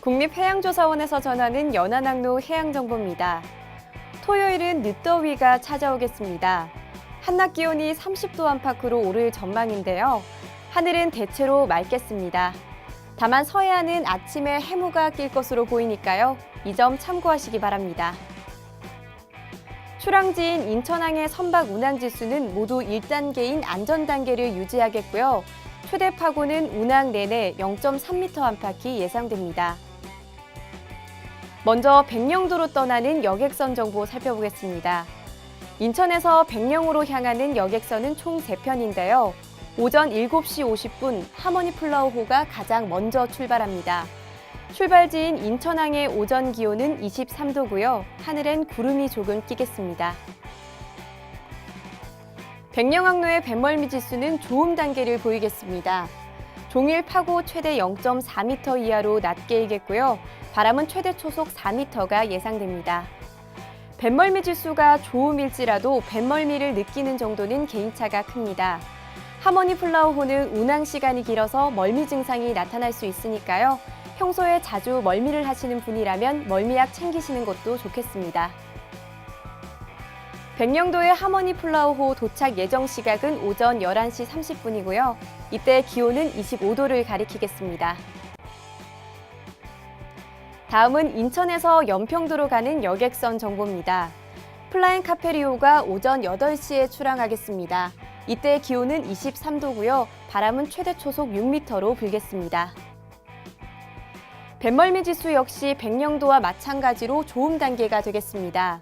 국립해양조사원에서 전하는 연안항로 해양정보입니다. 토요일은 늦더위가 찾아오겠습니다. 한낮 기온이 30도 안팎으로 오를 전망인데요. 하늘은 대체로 맑겠습니다. 다만 서해안은 아침에 해무가 낄 것으로 보이니까요. 이 점 참고하시기 바랍니다. 출항지인 인천항의 선박 운항 지수는 모두 1단계인 안전 단계를 유지하겠고요. 최대 파고는 운항 내내 0.3m 안팎이 예상됩니다. 먼저 백령도로 떠나는 여객선 정보 살펴보겠습니다. 인천에서 백령으로 향하는 여객선은 총 3편인데요. 오전 7시 50분 하모니 플라워호가 가장 먼저 출발합니다. 출발지인 인천항의 오전 기온은 23도고요. 하늘엔 구름이 조금 끼겠습니다. 백령항로의 뱃멀미 지수는 좋음 단계를 보이겠습니다. 종일 파고 최대 0.4m 이하로 낮게 일겠고요. 바람은 최대 초속 4m가 예상됩니다. 뱃멀미 지수가 좋음일지라도 뱃멀미를 느끼는 정도는 개인차가 큽니다. 하모니 플라워호는 운항 시간이 길어서 멀미 증상이 나타날 수 있으니까요. 평소에 자주 멀미를 하시는 분이라면 멀미약 챙기시는 것도 좋겠습니다. 백령도의 하모니 플라워호 도착 예정 시각은 오전 11시 30분이고요. 이때 기온은 25도를 가리키겠습니다. 다음은 인천에서 연평도로 가는 여객선 정보입니다. 플라잉 카페리오가 오전 8시에 출항하겠습니다. 이때 기온은 23도고요. 바람은 최대 초속 6m로 불겠습니다. 뱃멀미 지수 역시 백령도와 마찬가지로 좋음 단계가 되겠습니다.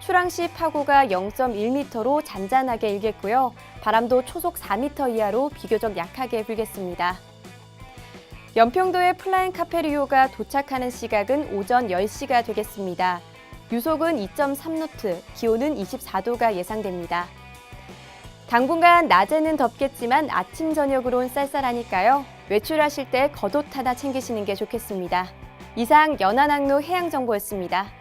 출항 시 파고가 0.1m로 잔잔하게 일겠고요. 바람도 초속 4m 이하로 비교적 약하게 불겠습니다. 연평도의 플라잉 카페리오가 도착하는 시각은 오전 10시가 되겠습니다. 유속은 2.3노트, 기온은 24도가 예상됩니다. 당분간 낮에는 덥겠지만 아침 저녁으론 쌀쌀하니까요. 외출하실 때 겉옷 하나 챙기시는 게 좋겠습니다. 이상 연안항로 해양정보였습니다.